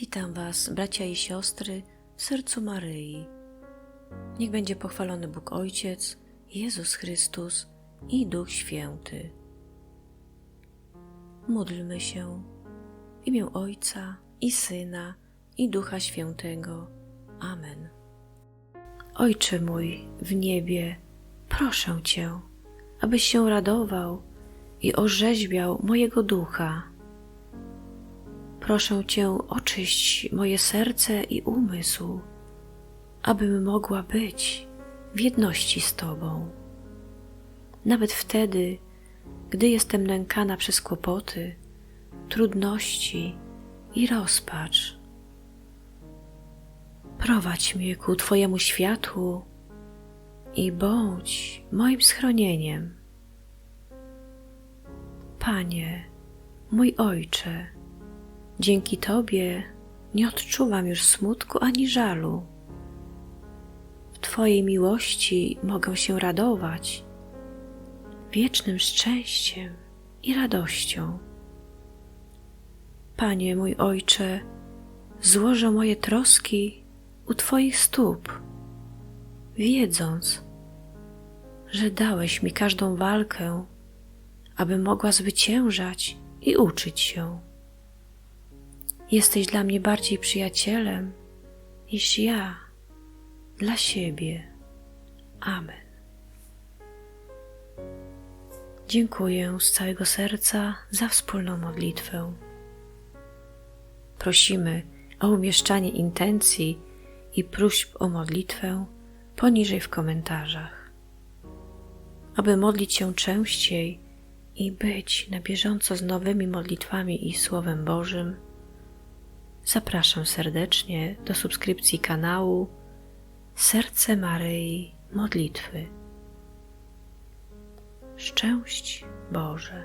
Witam Was, bracia i siostry, w sercu Maryi. Niech będzie pochwalony Bóg Ojciec, Jezus Chrystus i Duch Święty. Módlmy się w imię Ojca i Syna i Ducha Świętego. Amen. Ojcze mój w niebie, proszę Cię, abyś się radował i orzeźwiał mojego ducha. Proszę Cię, oczyść moje serce i umysł, abym mogła być w jedności z Tobą. Nawet wtedy, gdy jestem nękana przez kłopoty, trudności i rozpacz. Prowadź mnie ku Twojemu światłu i bądź moim schronieniem. Panie, mój Ojcze, dzięki Tobie nie odczuwam już smutku ani żalu. W Twojej miłości mogę się radować wiecznym szczęściem i radością. Panie mój Ojcze, złożę moje troski u Twoich stóp, wiedząc, że dałeś mi każdą walkę, aby mogła zwyciężać i uczyć się. Jesteś dla mnie bardziej przyjacielem niż ja dla siebie. Amen. Dziękuję z całego serca za wspólną modlitwę. Prosimy o umieszczanie intencji i próśb o modlitwę poniżej w komentarzach. Aby modlić się częściej i być na bieżąco z nowymi modlitwami i Słowem Bożym, zapraszam serdecznie do subskrypcji kanału Serce Maryi Modlitwy. Szczęść Boże.